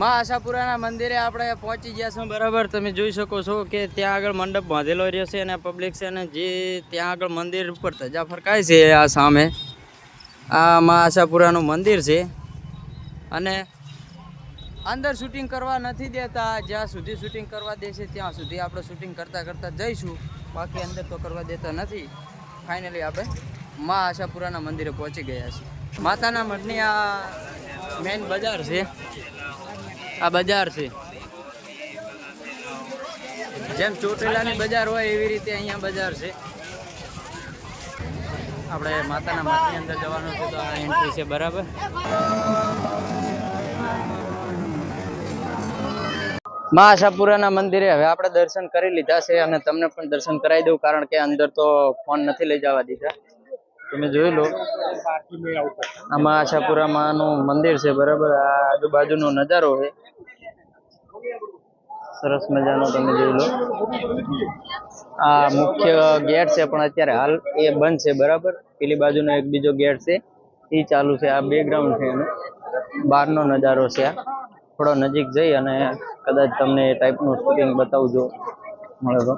માં આશાપુરાના મંદિરે આપણે પહોંચી ગયા છીએ, બરાબર? તમે જોઈ શકો છો કે ત્યાં આગળ મંડપ બાંધેલો રહ્યો છે અને પબ્લિક છે અને જે ત્યાં આગળ મંદિર ઉપર ધજા ફરકાય છે આ સામે, આ માં આશાપુરાનું મંદિર છે. અને અંદર શૂટિંગ કરવા નથી દેતા, જ્યાં સુધી શૂટિંગ કરવા દેશે ત્યાં સુધી આપણે શૂટિંગ કરતાં કરતાં જઈશું. બાકી અંદર તો કરવા દેતા નથી. ફાઇનલી આપણે માં આશાપુરાના મંદિરે પહોંચી ગયા છીએ. માતાના મઠની આ મેઇન બજાર છે. આ બજાર છે. જેમ ચોટીલાની બજાર હોય એવી રીતે અહીંયા બજાર છે. આપણે માતાના મઠની અંદર જવાનું છે તો આ એન્ટ્રી છે, બરાબર? મા આશાપુરાના મંદિરે હવે આપણે દર્શન કરી લીધા છે અને તમને પણ દર્શન કરાવી દઉં, કારણ કે અંદર તો ફોન નથી લઈ જવા દીધા. તમે જોઈ લો. આમાં આશાપુરા માનું મંદિર છે, બરાબર? આ આજુબાજુનો નજારો છે. સરસ મજાનો તમે જોઈ લો. આ મુખ્ય ગેટ છે, પણ અત્યારે હાલ એ બંધ છે, બરાબર? પેલી બાજુનો એક બીજો ગેટ છે એ ચાલુ છે, આ બેકગ્રાઉન્ડ છે એનું. બહારનો નજારો છે આ. થોડો નજીક જઈ અને કદાચ તમને એ ટાઈપનું શૂટિંગ બતાવજો, મળે તો.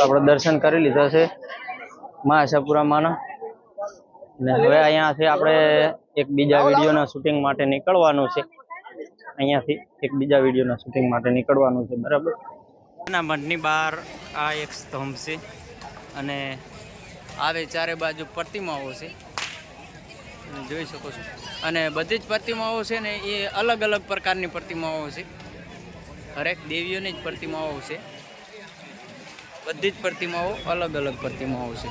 આપણે દર્શન કરી લીધા છે મા આશાપુરામાંના ને હવે અહીંયાથી આપણે એક બીજા વિડીયોના શૂટિંગ માટે નીકળવાનું છે. અહીંયાથી એક બીજા વિડીયોના શૂટિંગ માટે નીકળવાનું છે, બરાબર? ના, મઠની બહાર આ એક સ્તંભ છે અને આવે ચારે બાજુ પ્રતિમાઓ છે. જોઈ શકો છો. અને બધી જ પ્રતિમાઓ છે ને એ અલગ અલગ પ્રકારની પ્રતિમાઓ છે. હરેક દેવીઓની જ પ્રતિમાઓ છે. બધી જ પ્રતિમાઓ અલગ અલગ પ્રતિમાઓ છે.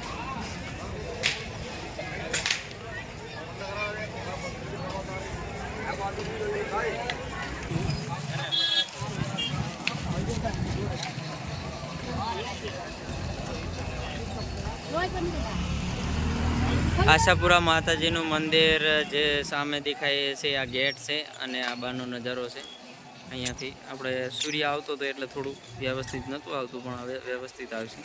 આશાપુરા માતાજીનું મંદિર જે સામે દેખાય છે, આ ગેટ છે અને આ બારનો નજારો છે. અહીંયાથી આપણે સૂર્ય આવતો હતો એટલે થોડું વ્યવસ્થિત નહોતું આવતું, પણ હવે વ્યવસ્થિત આવશે.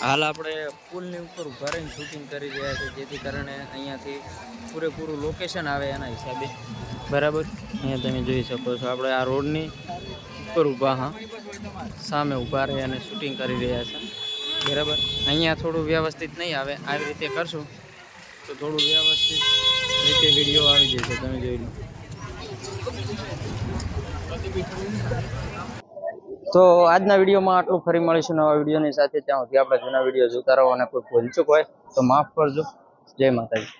હાલ આપણે પુલની ઉપર ઊભા રહીને શૂટિંગ કરી રહ્યા છે જેથી કારણે અહીંયાથી પૂરેપૂરું લોકેશન આવે એના હિસાબે. બરાબર? અહીંયા તમે જોઈ શકો છો, આપણે આ રોડની ઉપર ઊભા હા. સામે ઊભા રહી અને શૂટિંગ કરી રહ્યા છે. બરાબર. અહીંયા થોડું વ્યવસ્થિત નહીં આવે, આવી રીતે કરશું. તો થોડું વ્યવસ્થિત રીતે વીડિયો આવી જશે તમે જોઈ લો. તો આજના વિડીયોમાં આટલું ફરી મળીશું નવા વિડીયોની સાથે. ત્યાં સુધી આપણે જૂના વીડિયો જોતા રહો અને કોઈ ભૂલચૂક હોય તો માફ કરજો. જય માતાજી.